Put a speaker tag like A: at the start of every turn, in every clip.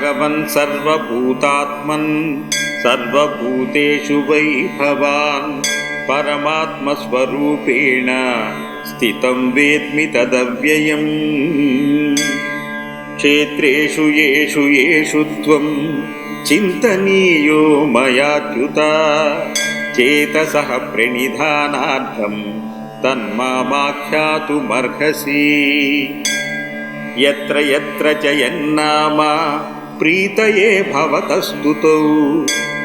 A: भगवन् सर्वभूतात्मन् सर्वभूतेषु वै भवान् परमात्मस्वरूपेण स्थितं वेद्मि तदव्ययम्। क्षेत्रेषु येषु येषु त्वं चिन्तनीयो मयाच्युता चेतसः प्रणिधानार्थं तन्मामाख्यातुमर्हसि। यत्र यत्र च यन्नाम प्रीतये भवतस्तुतौ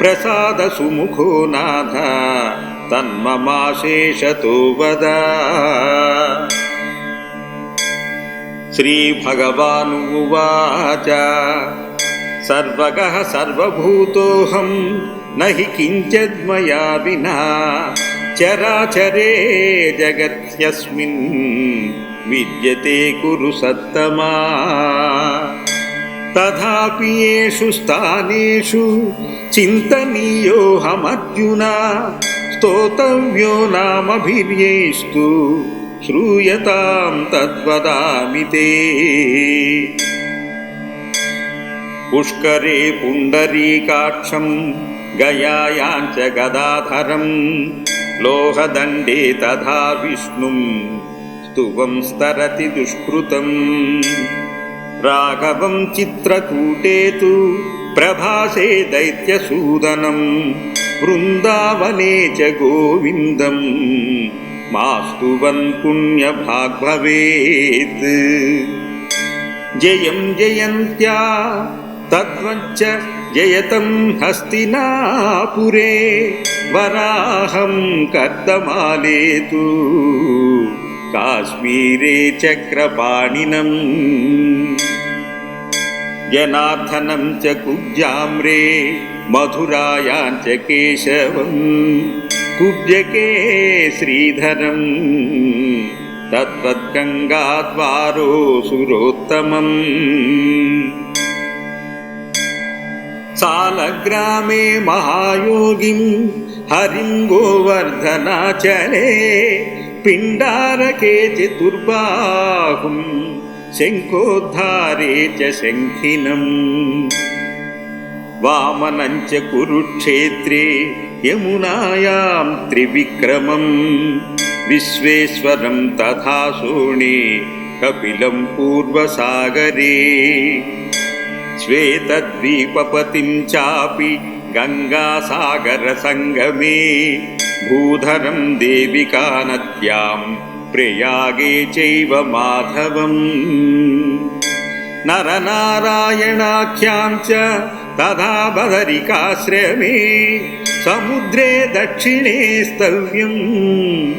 A: प्रसादसुमुखो नाथ तन्ममाशेषतो वद। श्रीभगवानुवाच सर्वगः सर्वभूतोऽहं न हि किञ्चिन्मया विना। चराचरे जगत्यस्मिन् विद्यते कुरु सत्तमा तथापि येषु स्थानेषु चिन्तनीयोऽहमर्जुना स्तोतव्यो नामभिर्यैस्तु श्रूयतां तद्वदामि ते। पुष्करे पुण्डरीकाक्षं गयायाञ्च गदाधरं लोहदण्डे तथा विष्णुं स्तुवं स्तरति दुष्कृतम् राघवं चित्रकूटे तु प्रभासे दैत्यसूदनं वृन्दावने च गोविन्दम् मास्तु वन् भवेत् जयं जयन्त्या तद्वच्च जयतं हस्तिनापुरे वराहं कर्दमाले तु काश्मीरे चक्रपाणिनम्। जनार्दनं च कुब्जाम्रे मधुरायाञ्च केशवम्। कुब्जके श्रीधरम् तद्वद्गङ्गाद्वारो सुरोत्तमम्। सालग्रामे महायोगिं हरिं गोवर्धनाचले पिण्डारके चतुर्बाहुं शङ्खोद्धारे च शङ्खिनम् वामनं च कुरुक्षेत्रे यमुनायां त्रिविक्रमम् विश्वेश्वरं तथा शोणे कपिलं पूर्वसागरे। श्वेतद्वीपपतिं चापि गङ्गासागरसङ्गमे भूधरं देविकानद्यां प्रयागे चैव माधवम्। नरनारायणाख्यां च तथा बदरिकाश्रमे समुद्रे दक्षिणे स्तव्यम्।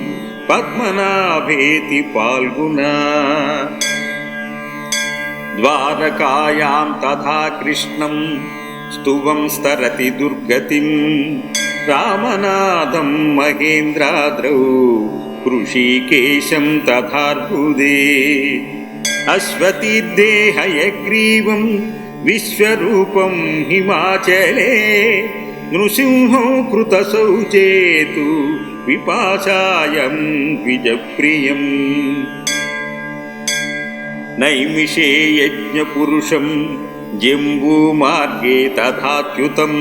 A: पद्मनाभेति फाल्गुना द्वारकायां तथा कृष्णं स्तुवं स्तरति दुर्गतिं रामनाथं महेन्द्राद्रौ कृषिकेशं तथार्बुदे अश्वतीर्दे हयग्रीवं विश्वरूपं हिमाचले नृसिंहो कृतशौचेतु पिपासायं द्विजप्रियम्। नैमिषे यज्ञपुरुषं जम्बूमार्गे तथाच्युतम्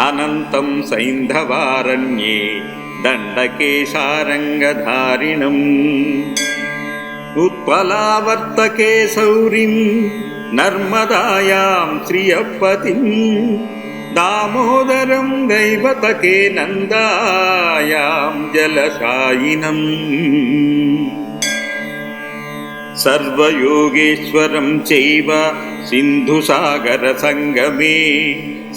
A: अनन्तं सैन्धवारण्ये दण्डकेशारङ्गधारिणम्। उत्पलावर्तके सौरिं नर्मदायां श्रियपतिम् दामोदरं दैवतके नन्दायां जलशायिनम्। सर्वयोगेश्वरं चैव सिन्धुसागरसङ्गमे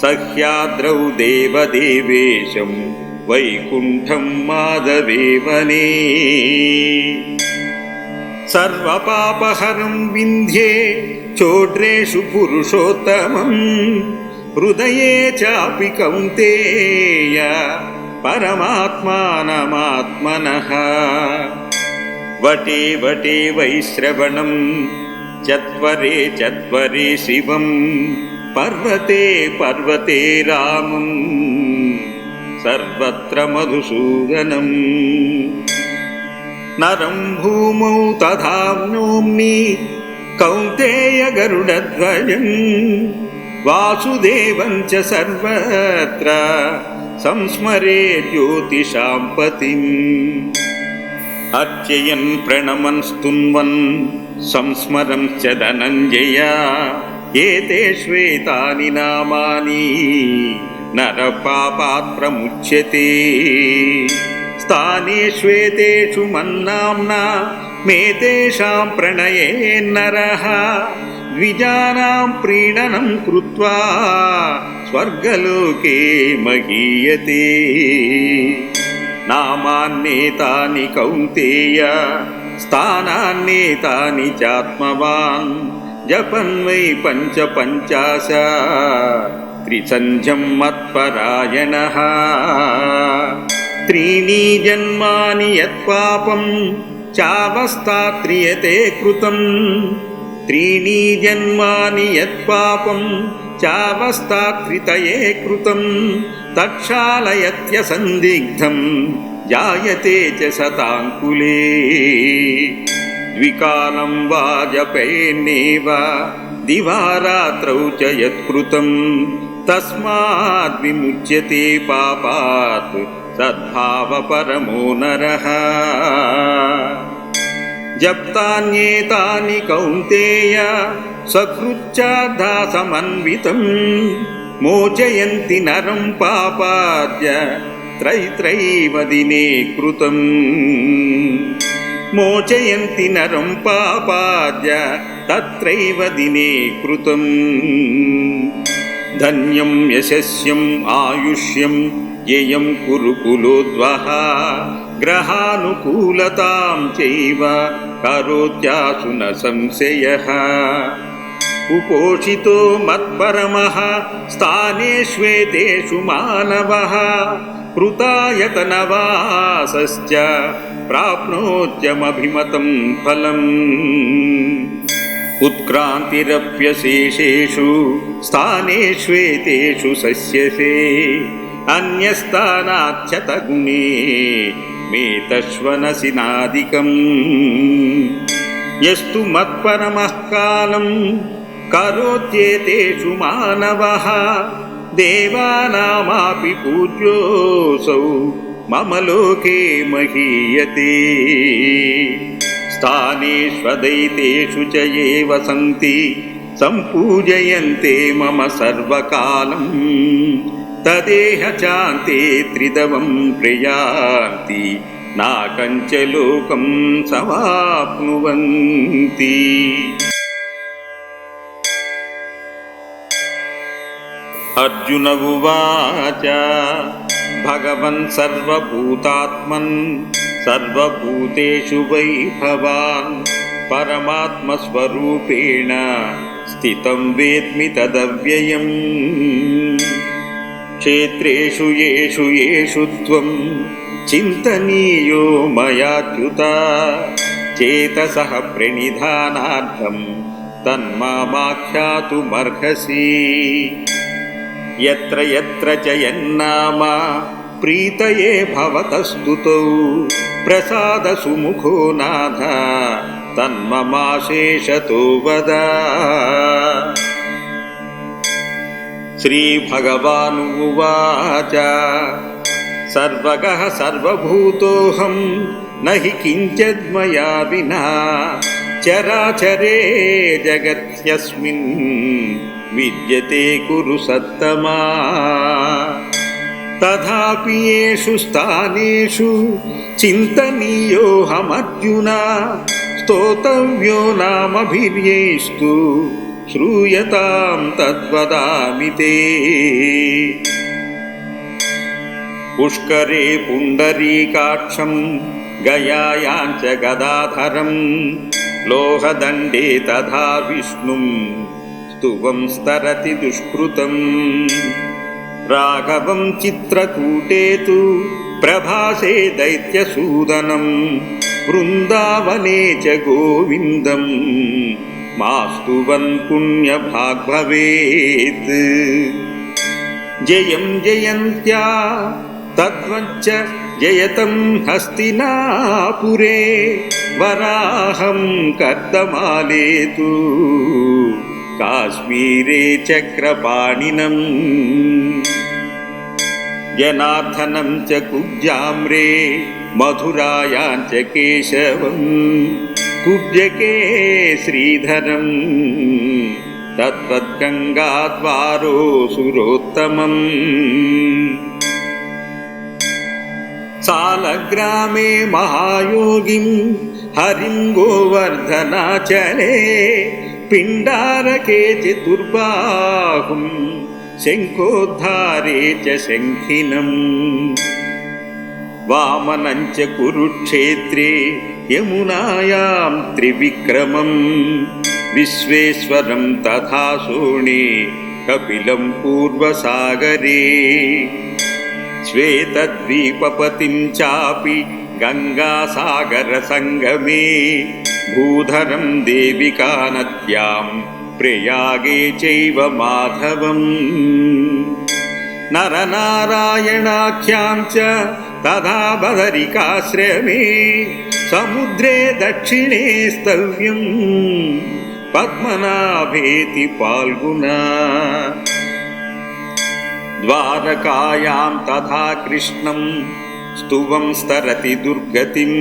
A: सह्याद्रौ देवदेवेशं वैकुण्ठं माधवेवने। सर्वपापहरं विन्ध्ये चोड्रेषु पुरुषोत्तमम् हृदये चापि कौन्तेय परमात्मानमात्मनः। वटे वटे वैश्रवणं चत्वरे चत्वरे शिवं पर्वते पर्वते रामं सर्वत्र मधुसूदनम् नरं भूमौ तथा नोम्नि కౌంతేయ గరుడధ్వజం వాసుదేవం చ సర్వత్ర సంస్మరే జ్యోతిషాం పతిం అర్చయన్ ప్రణమన్ స్తున్వన్ సంస్మరం చ ధనంజయ ఏతే శ్వేతాని నామాని నరపాపాత్ స్థానే శ్వేతేషు మన్నాంనా మేతేషాం ప్రణయే నరః. ద్విజానాం ప్రీణనం కృత్వా స్వర్గలోకే మహీయతే. నామాన్నేతాని కౌంతేయ స్థానాన్నేతాని చాత్మవాన్. जपन् वै पञ्च पञ्चाशासन्धम् मत्परायणः। त्रीणि जन्मानि यत्पापं चावस्तात्रियते कृतम्। त्रीणि जन्मानि यत्पापं चावस्तात्रितये कृतं तक्षालयत्यसन्दिग्धं जायते च सताङ्कुले। చ శతాంకులే ద్వికాలం వా జపేన్నేవ దివారాత్రౌ చ యత్కృతం తస్మాద్ విముచ్యతే పాపాత్ సద్భావపరమో నరః జప్తాన్యేతాని కౌంతేయ సకృచ్చార్థా సమన్వితం మోచయంతి मोचयन्ति नरं पापाद्य तत्रैव दिने कृतम्। धन्यं यशस्यम् आयुष्यं येयं कुरु कुलोद्वः। ग्रहानुकूलतां चैव करोत्यासु न संशयः। उपोषितो मत्परमः स्थानेष्वेतेषु मानवः। कृतायतनवासश्च प्राप्नोत्यमभिमतं फलम्। उत्क्रान्तिरप्यशेषेषु स्थानेष्वेतेषु सस्यसे अन्यस्थानाख्यतगुणे मेतश्वनसि नादिकं यस्तु मत्परमःकालं करोत्येतेषु मानवः देवानामापि पूज्योऽसौ मम लोके महीयते स्थानेष्वदैतेषु च ये वसन्ति सम्पूजयन्ते मम सर्वकालम् तदेह चान्ते त्रिदवं प्रयान्ति नाकञ्च लोकं समाप्नुवन्ति अर्जुन उवाच भगवन् सर्वभूतात्मन् सर्वभूतेषु वै भवान् परमात्मस्वरूपेण स्थितं वेद्मि तदव्ययम्। क्षेत्रेषु येषु येषु त्वं चिन्तनीयो मयाच्युत चेतसः प्रणिधानार्थं तन्मामाख्यातुमर्हसि यत्र यत्र च यन्नाम। प्रीतये भवतस्तुतौ प्रसादसुमुखो नाथ। तन्ममाशेषतो वद। श्रीभगवानुवाच। सर्वगः सर्वभूतोऽहं न हि किञ्चिन्मया विना। चराचरे जगत्यस्मिन् विद्यते कुरु सत्तमा तथापि येषु स्थानेषु चिन्तनीयोऽहमर्जुन स्तोतव्यो नामभिर्येस्तु श्रूयतां तद्वदामि ते पुष्करे पुण्डरीकाक्षं गयायां च गदाधरं लोहदण्डे तथा विष्णुं स्तुवं स्तरति दुष्कृतम् राघवं चित्रकूटे तु प्रभासे दैत्यसूदनं वृन्दावने च गोविन्दं। मास्तुवन् पुण्यभाग् भवेत् जयं जयन्त्या तद्वच्च जयतं हस्तिनापुरे वराहं कर्दमाले तु काश्मीरे चक्रपाणिनम् जनार्दनं च कुब्जाम्रे मधुरायां च केशवम् कुब्जके श्रीधरम् तद्वद्गङ्गाद्वारो सुरोत्तमम्। सालग्रामे महायोगिं हरिं गोवर्धनाचले पिण्डारके चतुर्बाहुं शङ्खोद्धारे च शङ्खिनम्। वामनं च कुरुक्षेत्रे यमुनायां त्रिविक्रमम्। विश्वेश्वरं तथा शोणे कपिलं पूर्वसागरे। श्वेतद्वीपपतिं चापि गङ्गासागरसङ्गमे भूधरं देविकानद्यां प्रयागे चैव माधवम्। नरनारायणाख्यां च तथा बदरिकाश्रमे समुद्रे दक्षिणे स्तव्यम्। पद्मनाभेति फाल्गुना द्वारकायां तथा कृष्णं स्तुवं स्तरति दुर्गतिं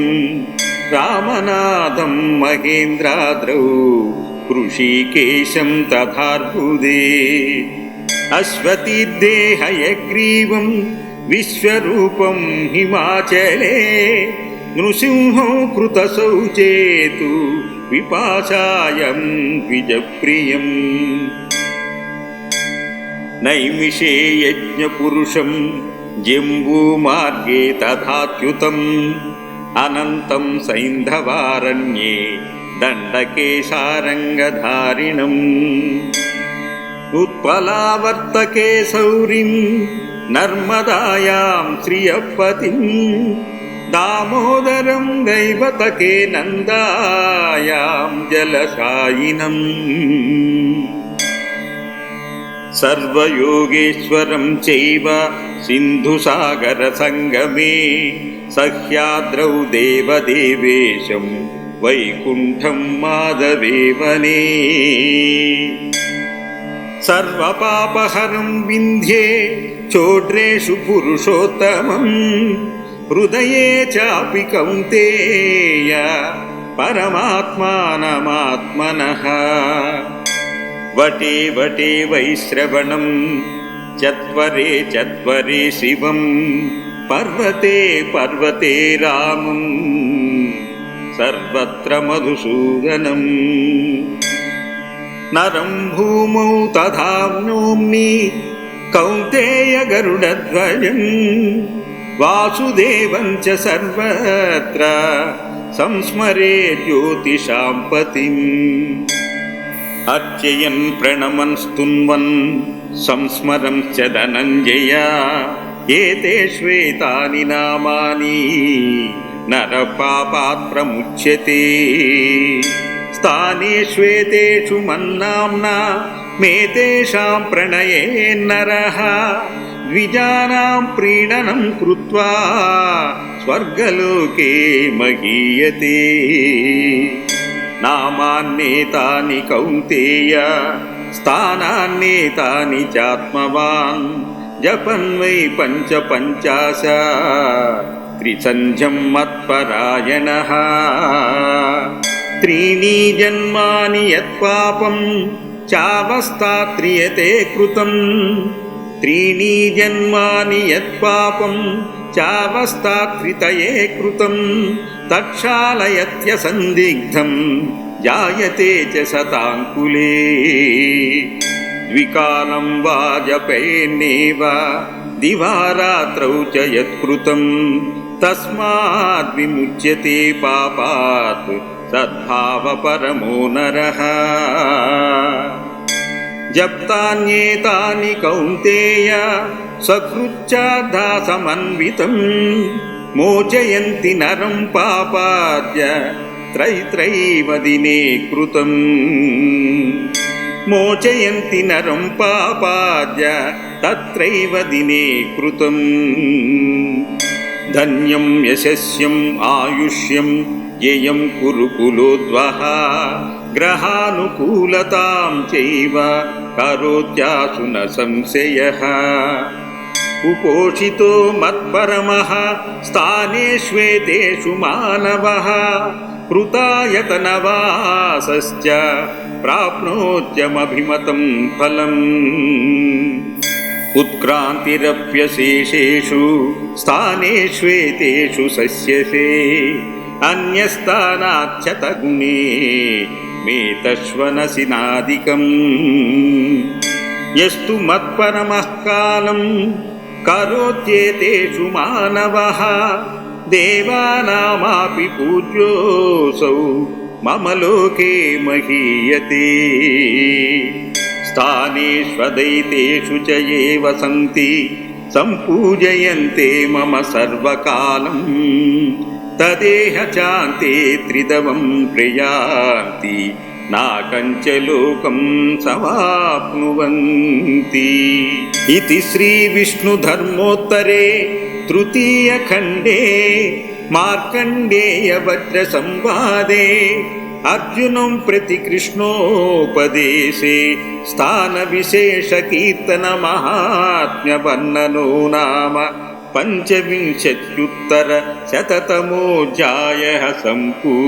A: रामनाथं महेन्द्राद्रौ कृषिकेशं तथार्बुदे अश्वतीर्देहयग्रीवं विश्वरूपं हिमाचले नृसिंहो कृतशौचेतु विपाशायं द्विजप्रियम्। नैमिषे यज्ञपुरुषं जम्बूमार्गे तथाच्युतम् अनन्तं सैन्धवारण्ये दण्डकेशारङ्गधारिणम्। उत्पलावर्तके सौरिं नर्मदायां श्रियपतिं दामोदरं दैवतके नन्दायां जलशायिनम् सर्वयोगेश्वरं चैव सिन्धुसागरसङ्गमे सह्याद्रौ देवदेवेशं वैकुण्ठं माधवेवने। सर्वपापहरं विन्ध्ये चोड्रेषु पुरुषोत्तमम् हृदये चापि कौन्तेय परमात्मानमात्मनः वटे वटे वैश्रवणं चत्वरे चत्वरे शिवं। पर्वते पर्वते रामं। सर्वत्र मधुसूदनम् नरं भूमौ तथा नोम्नि कौन्तेय गरुडध्वजम् वासुदेवं च सर्वत्र संस्मरे ज्योतिषां पतिम् अर्चयन् प्रणमन् स्तुन्वन् संस्मरं च धनञ्जय एते श्वेतानि नामानि नरपापात् प्रमुच्यते स्थाने श्वेतेषु मन्नाम्ना मे तेषां प्रणये नरः द्विजानां प्रीणनं कृत्वा स्वर्गलोके महीयते नामान्येतानि कौन्तेय स्थानान्येतानि चात्मवान् जपन् वै पञ्च पञ्चाश त्रिसन्ध्यं मत्परायणः। त्रीणि जन्मानि यत्पापं चावस्थात्रियते कृतम् त्रीणि जन्मानि यत्पापं चावस्थात्रितये कृतम् तक्षालयत्यसन्दिग्धं जायते च शताङ्कुले द्विकालं वा जपेन्नेव दिवारात्रौ च यत्कृतं तस्माद् विमुच्यते पापात् सद्भावपरमो नरः జప్తాన్యేతాని కౌంతేయ సకృచ్చాదాసమన్వితం మోచయంతి నరం పాపాద్య త్రైత్రైవ దినే కృతం. మోచయంతి నరం పాపాద్య తత్రైవ దినే కృతం. ధన్యం యశస్యం ఆయుష్యం యయం కురుకులోద్వహ గ్రహానుకూలతాం చైవ करोत्यासु न संशयः। उपोषितो मत्परमः स्थानेष्वेतेषु मानवः। कृतायतनवासश्च प्राप्नोत्यमभिमतं फलम्। उत्क्रान्तिरप्यशेषेषु स्थानेष्वेतेषु सस्यसे अन्यस्थानाच्छतगुणे मेतश्वनसिनादिकम्। यस्तु मत्परमः कालम् करोत्येतेषु मानवः। देवानामापि पूज्योऽसौ मम लोके महीयते। स्थानेष्वदैतेषु च ये वसन्ति सम्पूजयन्ते मम सर्वकालम् తదేహ చాంతి త్రిదవం ప్రియాంతి నాకంచలోకం సవాప్నువంతి ఇది శ్రీ విష్ణు ధర్మోత్తరే తృతీయ ఖండే మార్కండేయ వజ్ర సంవాదే అర్జునం ప్రతి కృష్ణోపదేశే స్థాన విశేష కీర్తన మహాత్మ్య నామ. पञ्चविंशत्युत्तरशततमोऽध्यायः सम्पूर्णम्